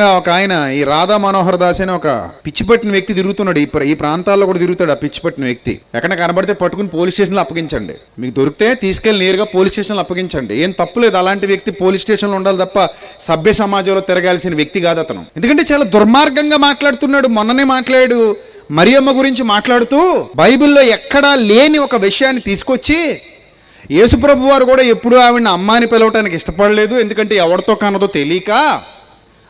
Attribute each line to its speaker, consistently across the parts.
Speaker 1: ఏకంగా ఒక ఆయన ఈ రాధా మనోహర్ దాస్ అని ఒక పిచ్చిపట్టిన వ్యక్తి తిరుగుతున్నాడు. ఈ ఈ ప్రాంతాల్లో కూడా తిరుగుతాడు ఆ పిచ్చిపట్టిన వ్యక్తి. ఎక్కడ కనబడితే పట్టుకుని పోలీస్ స్టేషన్లో అప్పగించండి. మీకు దొరికితే తీసుకెళ్ళి నేరుగా పోలీస్ స్టేషన్లో అప్పగించండి. ఏం తప్పులేదు అలాంటి వ్యక్తి పోలీస్ స్టేషన్లో ఉండాలి తప్ప సభ్య సమాజంలో తిరగాల్సిన వ్యక్తి కాదు అతను. ఎందుకంటే చాలా దుర్మార్గంగా మాట్లాడుతున్నాడు. మొన్ననే మాట్లాడు మరియమ్మ గురించి మాట్లాడుతూ బైబిల్లో ఎక్కడా లేని ఒక విషయాన్ని తీసుకొచ్చి యేసుప్రభు వారు కూడా ఎప్పుడూ ఆవిడని అమ్మాని పిలవటానికి ఇష్టపడలేదు. ఎందుకంటే ఎవరితో కన్నదో తెలియక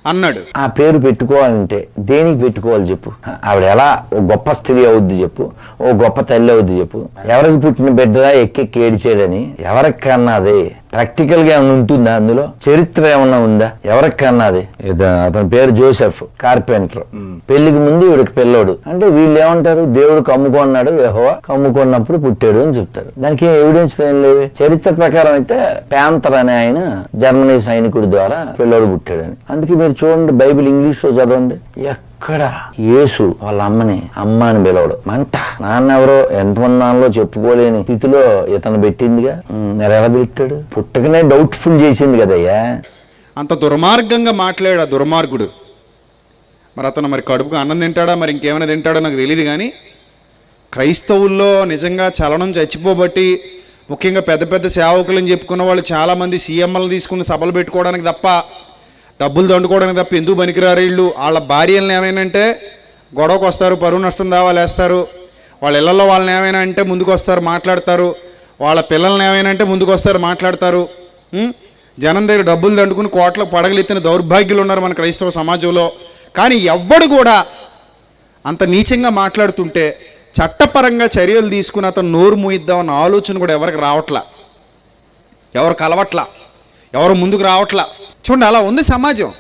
Speaker 1: అన్నాడు.
Speaker 2: ఆ పేరు పెట్టుకోవాలంటే దేనికి పెట్టుకోవాలి చెప్పు? ఆవిడ ఎలా ఓ గొప్ప స్త్రీ అవుద్ది చెప్పు ఓ గొప్ప తల్లి అవుద్ది చెప్పు. ఎవరికి పుట్టిన బిడ్డరా ఎక్కెక్కి ఏడిచేయడని ఎవరికి కన్నది గా ఏమైనా ఉంటుందా అందులో? చరిత్ర ఏమన్నా ఉందా? ఎవరికి కన్నది ఇద- అతని పేరు జోసెఫ్ కార్పెంటర్. పెళ్ళికి ముందు వీడికి పిల్లోడు అంటే వీళ్ళు ఏమంటారు? దేవుడు కమ్ముకున్నాడు యెహోవా కమ్ముకున్నప్పుడు పుట్టాడు అని చెప్తారు. దానికి ఏం ఎవిడెన్స్ ఏం లేవు? చరిత్ర ప్రకారం అయితే ప్యాంతర్ అనే ఆయన జర్మనీ సైనికుడి ద్వారా పిల్లోడు పుట్టాడని. అందుకే మీరు చూడండి బైబిల్ ఇంగ్లీష్లో చదవండి. ఎక్కడ యేసు వాళ్ళ అమ్మని అమ్మ అని పిలవడు. మంట. నాన్న ఎవరో ఎంతమంది నాన్నలో చెప్పుకోలేని స్థితిలో ఇతను పెట్టిందిగా. మరి ఎలా పుట్టకనే డౌట్ఫుల్ చేసింది కదయ్యా.
Speaker 1: అంత దుర్మార్గంగా మాట్లాడాడు ఆ దుర్మార్గుడు. మరి అతను మరి కడుపుకు అన్నం తింటాడా? మరి ఇంకేమైనా తింటాడో నాకు తెలియదు కానీ క్రైస్తవుల్లో నిజంగా చలనం చచ్చిపోబట్టి ముఖ్యంగా పెద్ద పెద్ద సేవకులని చెప్పుకున్న వాళ్ళు చాలామంది సీఎంలు తీసుకుని సభలు పెట్టుకోవడానికి తప్ప డబ్బులు దండుకోవడానికి తప్ప ఎందుకు పనికిరారు వీళ్ళు? వాళ్ళ భార్యలను ఏమైనా గొడవకు వస్తారు పరువు నష్టం దావాలేస్తారు. వాళ్ళ ఇళ్ళలో వాళ్ళని ఏమైనా అంటే ముందుకు వస్తారు మాట్లాడతారు. వాళ్ళ పిల్లల్ని ఏమైనా అంటే ముందుకు వస్తారు మాట్లాడతారు. జనం దగ్గర డబ్బులు దండుకుని కోట్ల పడగలెత్తిన దౌర్భాగ్యులు ఉన్నారు మన క్రైస్తవ సమాజంలో. కానీ ఎవ్వడు కూడా అంత నీచంగా మాట్లాడుతుంటే చట్టపరంగా చర్యలు తీసుకుని అతను నోరు మూయిద్దామన్న ఆలోచన కూడా ఎవరికి రావట్లా? ఎవరు కలవట్లా ఎవరు ముందుకు రావట్లా? చూడండి అలా ఉంది సమాజం.